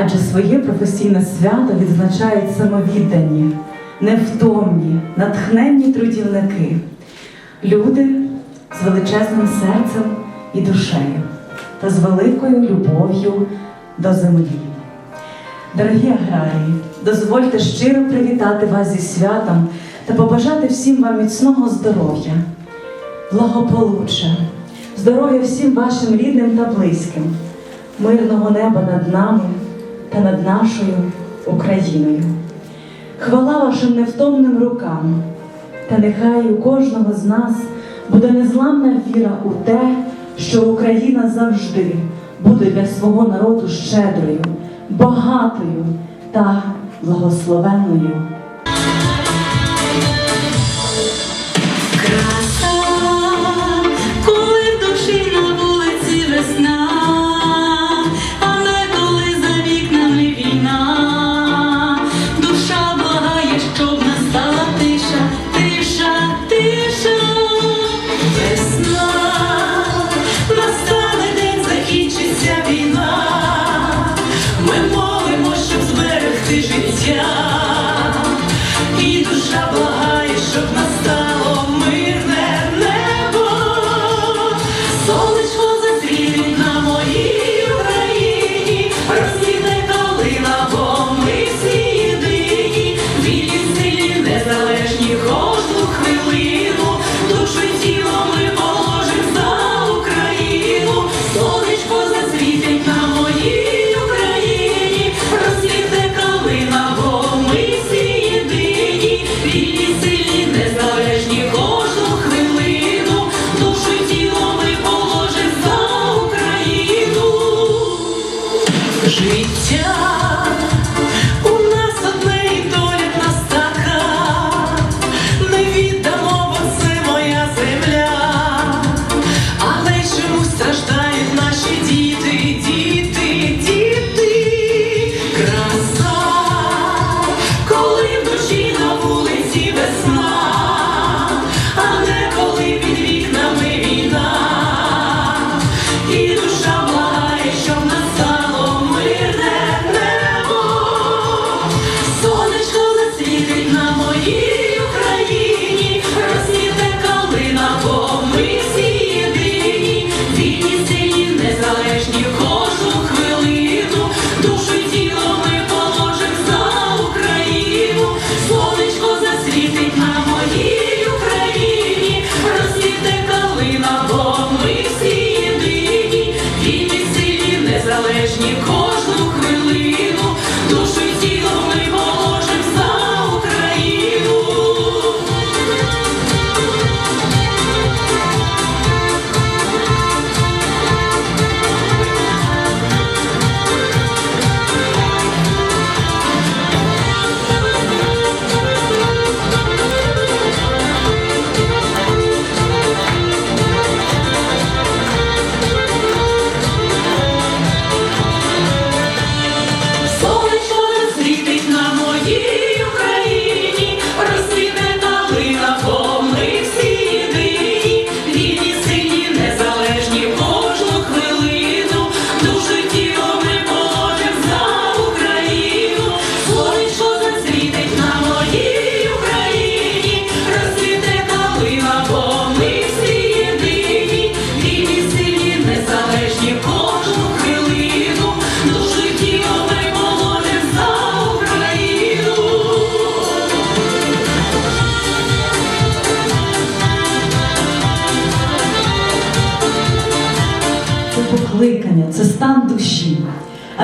адже своє професійне свято відзначають самовіддані, невтомні, натхненні трудівники, люди з величезним серцем і душею та з великою любов'ю до землі. Дорогі аграрії, дозвольте щиро привітати вас зі святом та побажати всім вам міцного здоров'я, благополуччя, здоров'я всім вашим рідним та близьким, мирного неба над нами та над нашою Україною. Хвала вашим невтомним рукам, та нехай у кожного з нас буде незламна віра у те, що Україна завжди буде для свого народу щедрою, багатою та благословенною. Благає, щоб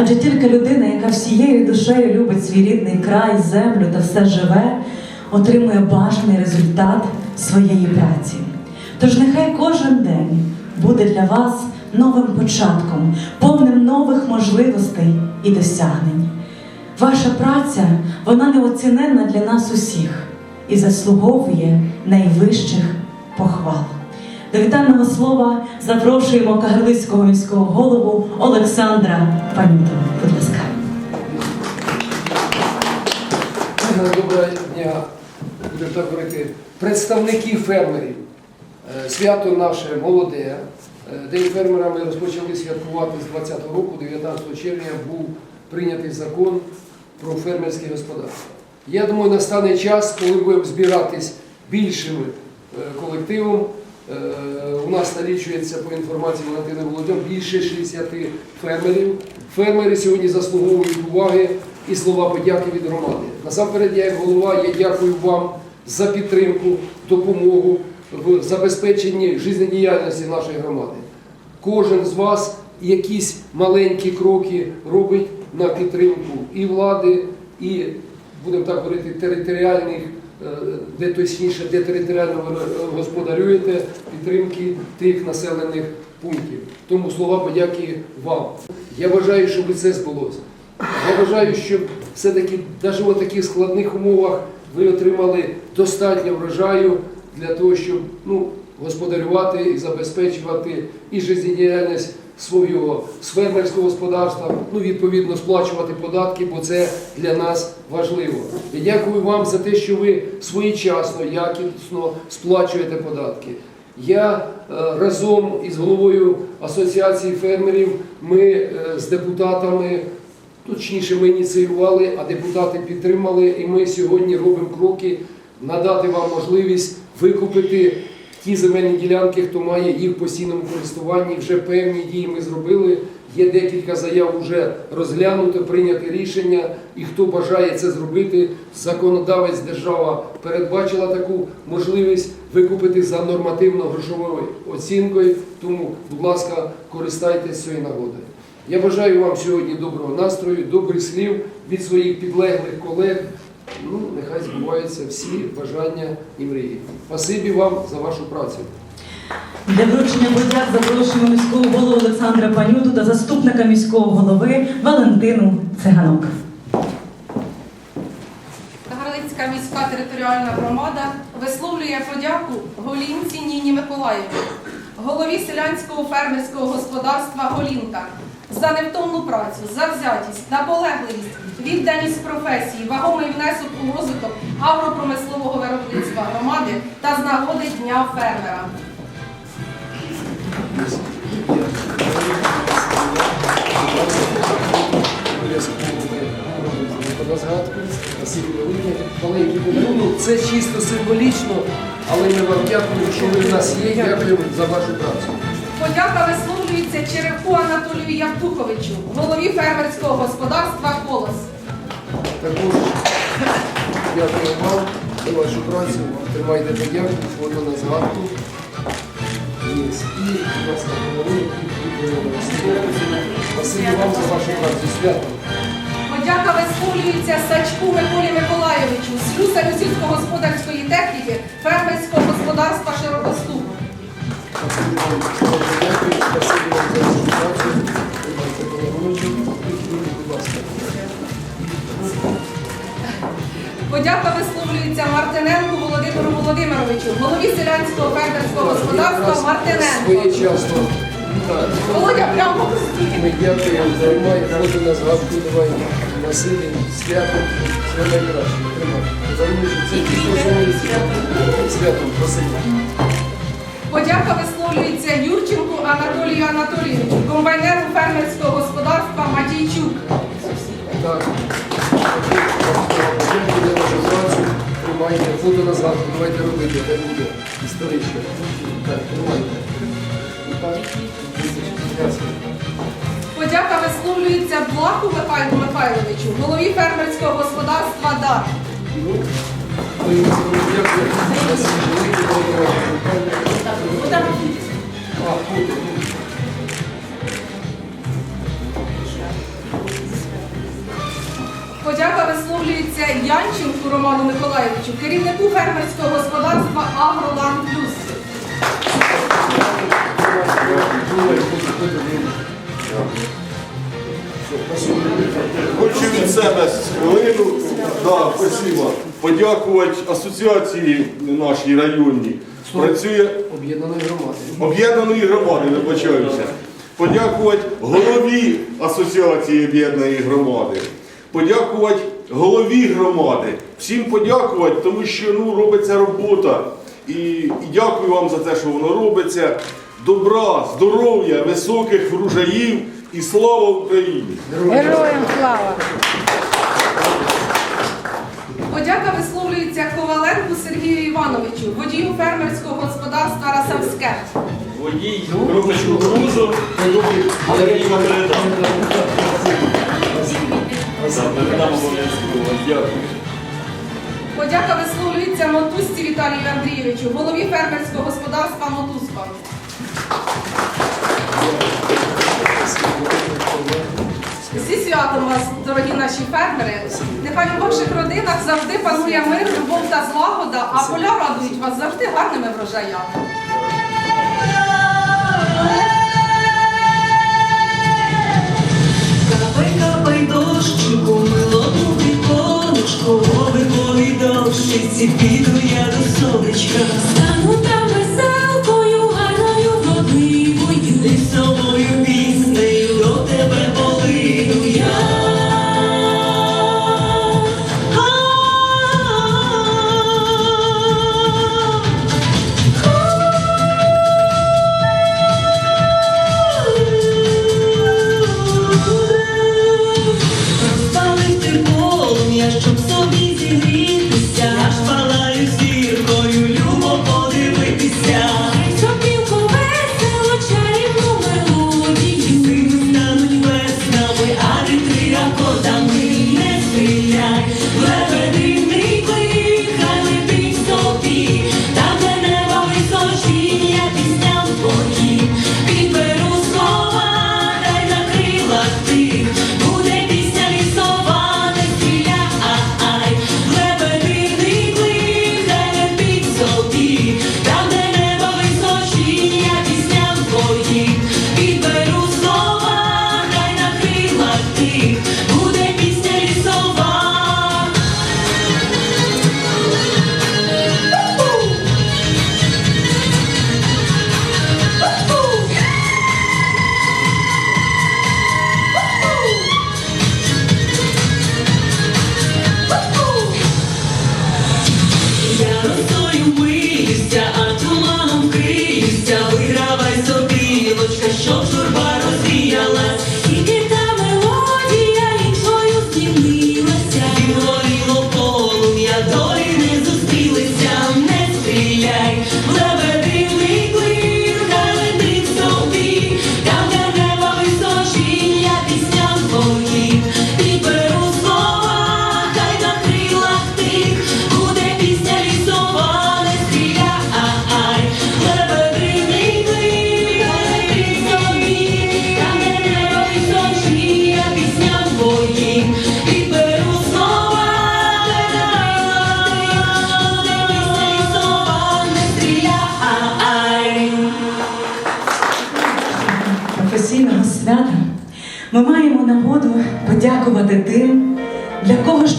Адже тільки людина, яка всією душею любить свій рідний край, землю та все живе, отримує бажаний результат своєї праці. Тож нехай кожен день буде для вас новим початком, повним нових можливостей і досягнень. Ваша праця, вона неоціненна для нас усіх і заслуговує найвищих похвал. До вітального слова запрошуємо Кагарлицького міського голову Олександра Панютова. Будь ласка. Доброго дня, будемо так говорити, представників фермерів. Е, Свято наше молоде. Е, День фермера ми розпочали святкувати з 20-го року, 19 червня був прийнятий закон про фермерське господарство. Я думаю, настане час, коли будемо збиратись більшим е, колективом. Е, У нас налічується по інформації Валентини Володимир більше 60 фермерів. Фермери сьогодні заслуговують уваги і слова подяки від громади. Насамперед, я як голова, я дякую вам за підтримку, допомогу в забезпеченні життєдіяльності нашої громади. Кожен з вас якісь маленькі кроки робить на підтримку і влади, і, будемо так говорити, територіальних, е, де точніше, де територіально ви господарюєте, підтримки тих населених пунктів. Тому слова подяки вам. Я бажаю, щоб це збулося. Я бажаю, щоб все-таки навіть в таких складних умовах ви отримали достатньо врожаю для того, щоб ну, господарювати і забезпечувати і життєдіяльність свого з фермерського господарства, ну відповідно сплачувати податки, бо це для нас важливо. Я дякую вам за те, що ви своєчасно, якісно сплачуєте податки. Я е, разом із головою асоціації фермерів, ми е, з депутатами Точніше, ми ініціювали, а депутати підтримали, і ми сьогодні робимо кроки надати вам можливість викупити ті земельні ділянки, хто має їх в постійному користуванні. Вже певні дії ми зробили. Є декілька заяв вже розглянуто, прийняти рішення, і хто бажає це зробити, законодавець держава передбачила таку можливість викупити за нормативно-грошовою оцінкою. Тому, будь ласка, користайтеся цією нагодою. Я бажаю вам сьогодні доброго настрою, добрих слів від своїх підлеглих колег. Ну, нехай збуваються всі бажання і мрії. Спасибі вам за вашу працю. Для вручення подяк запрошуємо міського голову Олександра Панюту та заступника міського голови Валентину Циганок. Гарлицька міська територіальна громада висловлює подяку Голінці Ніні Миколаївні, голові селянського фермерського господарства Голінка за невтомну працю, завзятість, наполегливість, відданість професії, вагомий внесок у розвиток агропромислового виробництва громади та з нагоди Дня фермера. Велике. Це чисто символічно, але ми вам дякуємо, що ви в нас є. Дякуємо за вашу працю. Подяка висловлюється Черевку Анатолію Явтуховичу, голові фермерського господарства Колос. Також дякую вам за вашу працю. Тримайте подяку, фото на згадку. І, Володимира. Спасибі вам за вашу працю. Свято. Подяка висловлюється Сачку Миколі Миколайовичу, слюсарю сільськогосподарської техніки фермерського господарства Широкоступ. Подяка висловлюється Мартиненку Володимиру Володимировичу, голові селянського фермерського господарства Мартиненко. Своєчасно. Так. Володя прямо Ми дякуємо, тримай, фото на згадку, давай Василій, свято, все найкраще. Тримай. Залиши це тільки свято, спасибі. Подяка висловлюється Юрченку Анатолію Анатолійовичу, комбайнеру фермерського господарства Матійчук. Так. Тримайте фото на згадку, давайте робити, де буде історично. Так, тримайте. Подяка висловлюється Блаку Михайлу Михайловичу, голові фермерського господарства ДАР. Подяка висловлюється Янченку Роману Миколаєвичу, керівнику фермерського господарства Агролан Плюс. Хочу від себе хвилину, да, спасибо, подякувати асоціації нашій районній. Працює Об'єднаної громади. об'єднаної громади, вибачаюся. Подякувати голові асоціації об'єднаної громади. Подякувати голові громади. Всім подякувати, тому що ну, робиться робота. І, і дякую вам за те, що воно робиться. Добра, здоров'я, високих врожаїв і слава Україні! Героям слава! Подяка висловлюється Коваленку Сергію Івановичу, водію фермерського господарства Расавське. Водій групи кукурузу Валерій передав. Передам обов'язково. Дякую. Подяка висловлюється Мотузці Віталію Андрійовичу, голові фермерського господарства Мотузко. Святом вас, дорогі наші фермери. Нехай у ваших родинах завжди панує мир, любов та злагода, а поля радують вас завжди гарними врожаями. Капай, капай дощику, милому віконечку, Виходить дощиці, піду я до сонечка. Стану там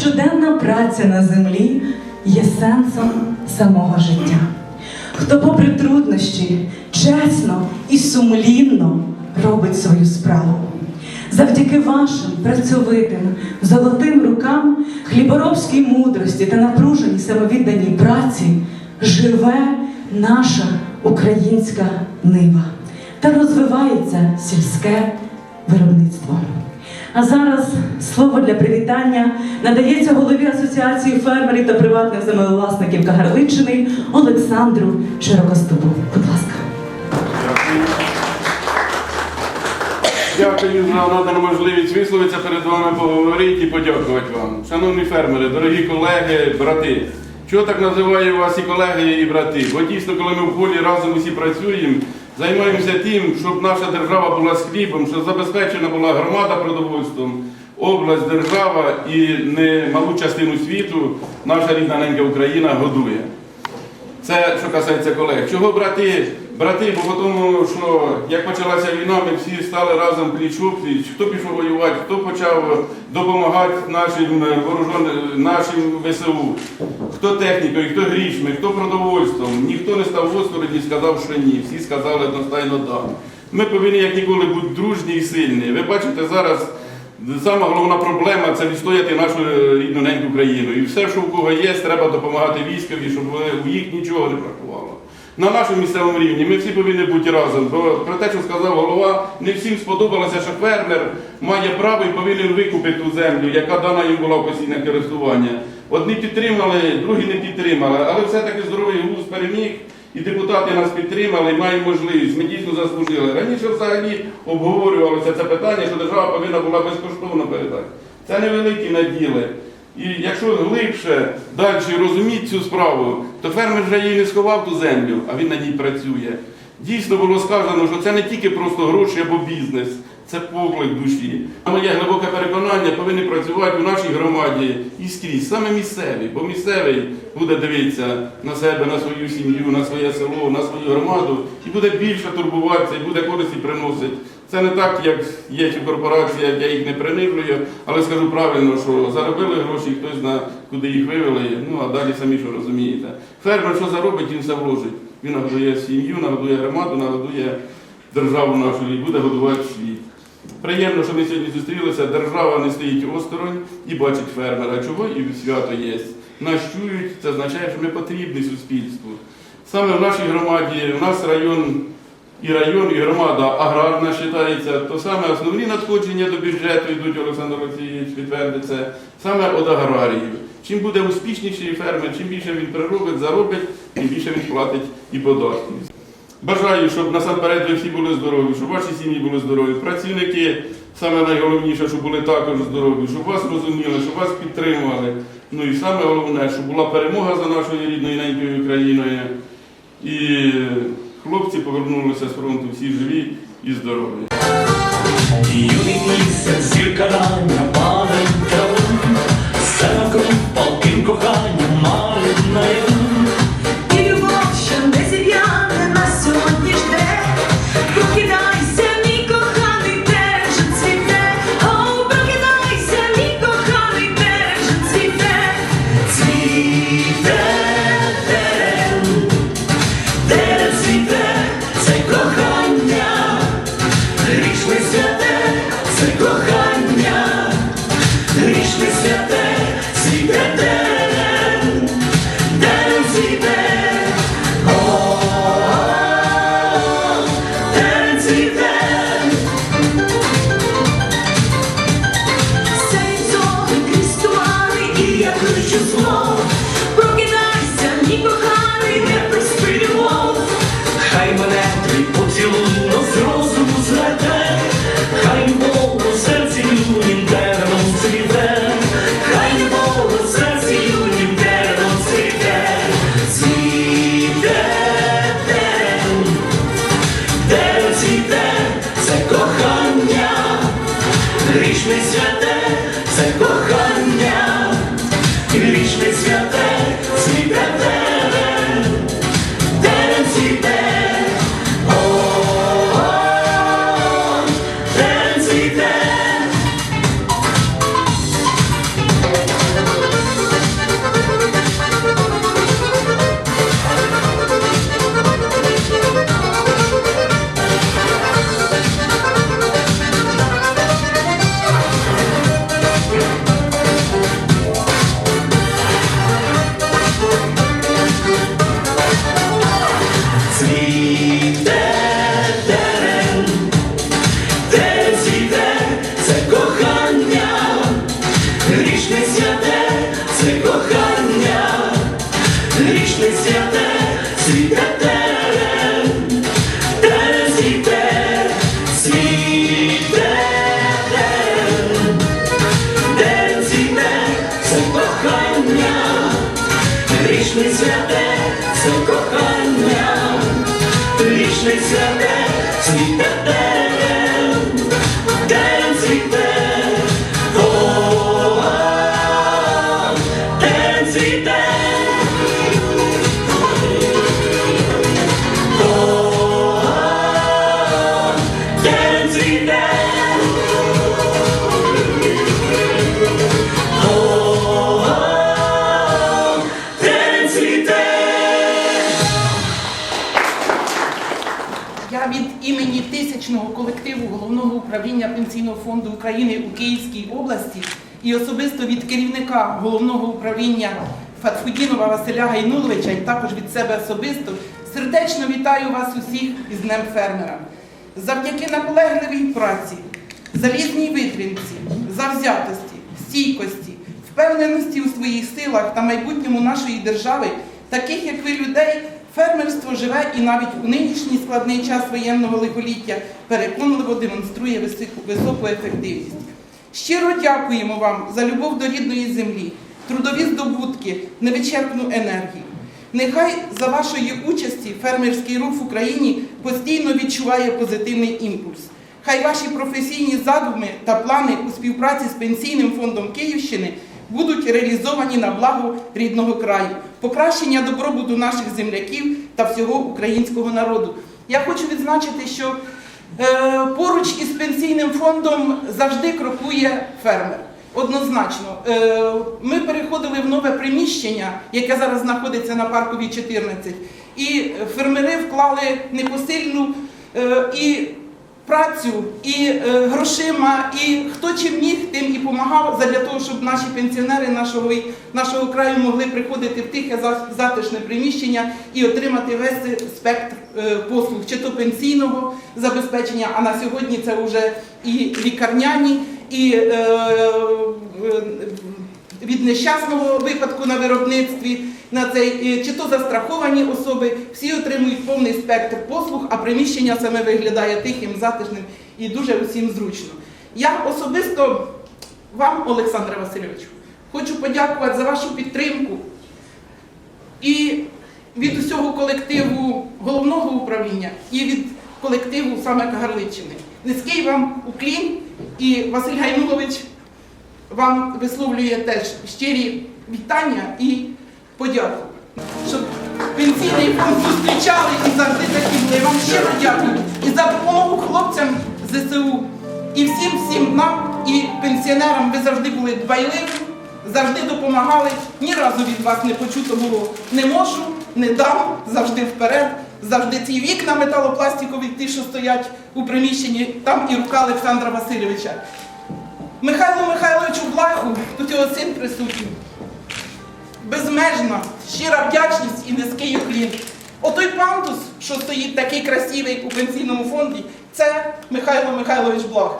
щоденна праця на землі є сенсом самого життя. Хто, попри труднощі, чесно і сумлінно робить свою справу. Завдяки вашим працьовитим золотим рукам, хліборобській мудрості та напруженій самовідданій праці живе наша українська нива та розвивається сільське виробництво. А зараз слово для привітання надається голові Асоціації фермерів та приватних землевласників Кагарличчини Олександру Широкоступу. Будь ласка. Дякую за надану можливість висловитися перед вами, поговорити і подякувати вам. Шановні фермери, дорогі колеги, брати. Чого так називаю вас і колеги, і брати? Бо дійсно, коли ми в полі разом усі працюємо, займаємося тим, щоб наша держава була з хлібом, щоб забезпечена була громада продовольством, область, держава і немалу частину світу наша рідна ненька Україна годує. Це що касається колег. Чого брати? Брати, бо тому, що як почалася війна, ми всі стали разом пліч пліч. Хто пішов воювати, хто почав допомагати нашим е, нашим ВСУ, хто технікою, хто грішми, хто продовольством. Ніхто не став осторонь і сказав, що ні. Всі сказали одностайно да. Ми повинні як ніколи бути дружні і сильні. Ви бачите зараз. Сама головна проблема це відстояти нашу рідну неньку країну. І все, що у кого є, треба допомагати військові, щоб у їх нічого не бракувало. На нашому місцевому рівні ми всі повинні бути разом. Бо про те, що сказав голова, не всім сподобалося, що фермер має право і повинен викупити ту землю, яка дана їм була в постійне користування. Одні підтримали, другі не підтримали, але все-таки здоровий глузд переміг. І депутати нас підтримали, і маємо можливість. Ми дійсно заслужили. Раніше взагалі обговорювалося це питання, що держава повинна була безкоштовно передати. Це невеликі наділи. І якщо глибше далі розуміти цю справу, то фермер вже її не сховав ту землю, а він на ній працює. Дійсно було сказано, що це не тільки просто гроші або бізнес, це поклик душі. Моє глибоке переконання повинні працювати у нашій громаді і скрізь, саме місцеві, бо місцевий буде дивитися на себе, на свою сім'ю, на своє село, на свою громаду і буде більше турбуватися, і буде користі приносити. Це не так, як є ці корпорації, я їх не принижую, але скажу правильно, що заробили гроші, хтось зна, куди їх вивели, ну а далі самі що розумієте. Фермер що заробить, він все вложить. Він нагодує сім'ю, нагодує громаду, нагодує державу нашу і буде годувати світ. Приємно, що ми сьогодні зустрілися. Держава не стоїть осторонь і бачить фермера. Чого і свято є. Нас чують, це означає, що ми потрібні суспільству. Саме в нашій громаді, у нас район і район, і громада аграрна вважається, то саме основні надходження до бюджету йдуть, Олександр Олексійович підтвердиться, саме від аграріїв. Чим буде успішніший фермер, чим більше він приробить, заробить, тим більше він платить і податки. Бажаю, щоб насамперед ви всі були здорові, щоб ваші сім'ї були здорові, працівники, саме найголовніше, щоб були також здорові, щоб вас розуміли, щоб вас підтримували. Ну і саме головне, щоб була перемога за нашою рідною ненькою країною. І хлопці повернулися з фронту всі живі і здорові. Юний місяць, зірка рання, маленька лун, все палким коханням маринає. Тисячного колективу головного управління Пенсійного фонду України у Київській області і особисто від керівника головного управління Фатфудінова Василя Гайнуловича і також від себе особисто Сердечно вітаю вас усіх із Днем фермера. Завдяки наполегливій праці, залізній витримці, завзятості, стійкості, впевненості у своїх силах та майбутньому нашої держави, таких як ви людей, фермерство живе і навіть у нинішній складний час воєнного лихоліття переконливо демонструє високу- ефективність. Щиро дякуємо вам за любов до рідної землі, трудові здобутки, невичерпну енергію. Нехай за вашої участі фермерський рух в Україні постійно відчуває позитивний імпульс. Хай ваші професійні задуми та плани у співпраці з Пенсійним фондом Київщини будуть реалізовані на благо рідного краю, покращення добробуту наших земляків та всього українського народу. Я хочу відзначити, що Е, Поруч із пенсійним фондом завжди крокує фермер. Однозначно, Е, ми переходили в нове приміщення, яке зараз знаходиться на парковій 14, і фермери вклали непосильну е, і працю, і е, грошима, і хто чим міг, тим і допомагав для того, щоб наші пенсіонери нашого, нашого краю могли приходити в тихе затишне приміщення і отримати весь спектр е, послуг, чи то пенсійного забезпечення, а на сьогодні це вже і лікарняні, і е, е, від нещасного випадку на виробництві, на цей, е, чи то застраховані особи, всі отримують повний спектр послуг, а приміщення саме виглядає тихим, затишним і дуже усім зручно. Я особисто вам, Олександре Васильовичу, хочу подякувати за вашу підтримку і від усього колективу головного управління, і від колективу саме Кагарличини. Низький вам уклін і Василь Гайнулович вам висловлює теж щирі вітання і подяку. Щоб пенсійний фонд зустрічали і завжди такі були. Я Вам щиро дякую і за допомогу хлопцям ЗСУ, і всім всім нам, і пенсіонерам. Ви завжди були дбайливі, завжди допомагали. Ні разу від вас не почуто було не можу, не дам, завжди вперед. Завжди ці вікна металопластикові, ті, що стоять у приміщенні, там і рука Олександра Васильовича. Михайлу Михайловичу Блаху, тут його син присутній. Безмежна, щира вдячність і низький уклін. Отой пандус, що стоїть такий красивий у пенсійному фонді, це Михайло Михайлович Блах.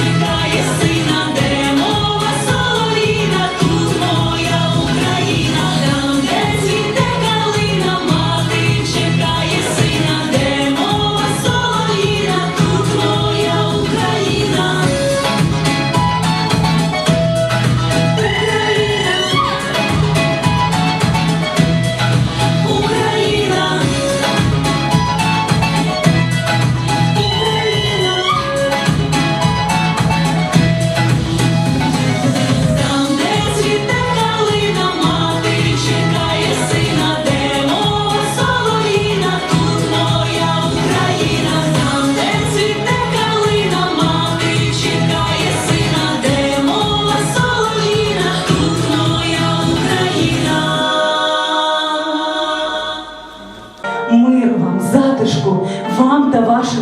tonight.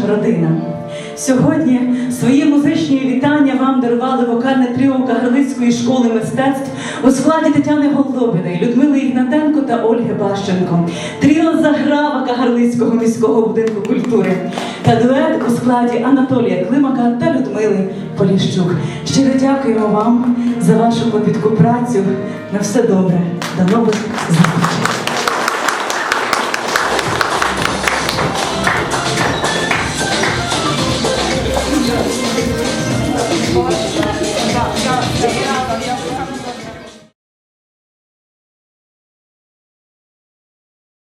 Родинам. Сьогодні свої музичні вітання вам дарували вокальне тріо Кагарлицької школи мистецтв у складі Тетяни Голдобіної, Людмили Ігнатенко та Ольги Бащенко, тріо Заграва Кагарлицького міського будинку культури та дует у складі Анатолія Климака та Людмили Поліщук. Щиро дякуємо вам за вашу клопітку працю. На все добре. До нових зустрічей.